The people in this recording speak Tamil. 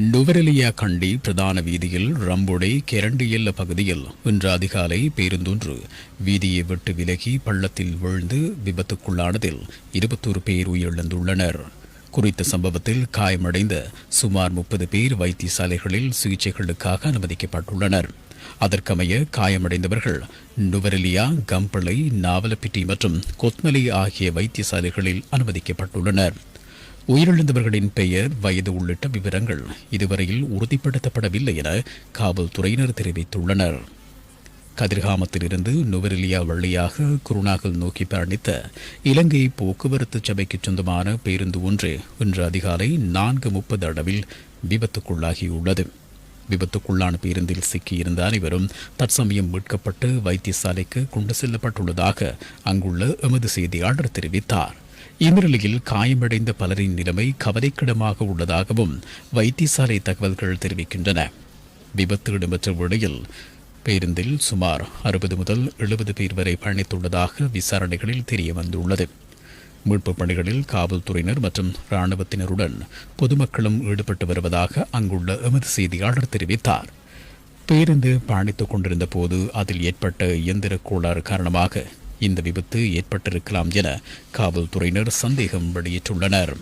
நுவரெலியா கண்டி பிரதான வீதியில் ரம்புடை கெரண்டியல்ல பகுதியில் இன்று அதிகாலை பேருந்தொன்று வீதியை விட்டு விலகி பள்ளத்தில் விழுந்து விபத்துக்குள்ளானதில் இருபத்தொரு பேர் உயிரிழந்துள்ளனர். குறித்த சம்பவத்தில் காயமடைந்த சுமார் முப்பது பேர் வைத்தியசாலைகளில் சிகிச்சைகளுக்காக அனுமதிக்கப்பட்டுள்ளனர். அதற்கமைய காயமடைந்தவர்கள் நுவரெலியா கம்பளை நாவலப்பிட்டி மற்றும் கொத்மலை ஆகிய வைத்தியசாலைகளில் அனுமதிக்கப்பட்டுள்ளனர். உயிரிழந்தவர்களின் பெயர் வயது உள்ளிட்ட விவரங்கள் இதுவரையில் உறுதிப்படுத்தப்படவில்லை என காவல்துறையினர் தெரிவித்துள்ளனர். கதிர்காமத்திலிருந்து நுவரெலியா வழியாக குருநாகல் நோக்கி பயணித்த இலங்கை போக்குவரத்து சபைக்கு சொந்தமான பேருந்து ஒன்று இன்று அதிகாலை நான்கு முப்பது அளவில் விபத்துக்குள்ளாகியுள்ளது. விபத்துக்குள்ளான பேருந்தில் சிக்கியிருந்த அனைவரும் தற்சமயம் மீட்கப்பட்டு வைத்தியசாலைக்கு கொண்டு செல்லப்பட்டுள்ளதாக அங்குள்ள எமது செய்தியாளர் தெரிவித்தார். இந்நிலையில் காயமடைந்த பலரின் நிலைமை கவலைக்கிடமாக உள்ளதாகவும் வைத்தியசாலை தகவல்கள் தெரிவிக்கின்றன. விபத்து இடம்பெற்ற வேளையில் பேருந்தில் சுமார் அறுபது முதல் எழுபது பேர் வரை பயணித்துள்ளதாக விசாரணைகளில் தெரிய வந்துள்ளது மீட்புப் பணிகளில் காவல்துறையினர் மற்றும் இராணுவத்தினருடன் பொதுமக்களும் ஈடுபட்டு வருவதாக அங்குள்ள எமது செய்தியாளர் தெரிவித்தார். பேருந்து பயணித்துக் கொண்டிருந்த போது அதில் ஏற்பட்ட இயந்திர கோளாறு காரணமாக இந்த விபத்து ஏற்பட்டிருக்கலாம் என காவல்துறையினர் சந்தேகம் வெளியிட்டுள்ளனர்.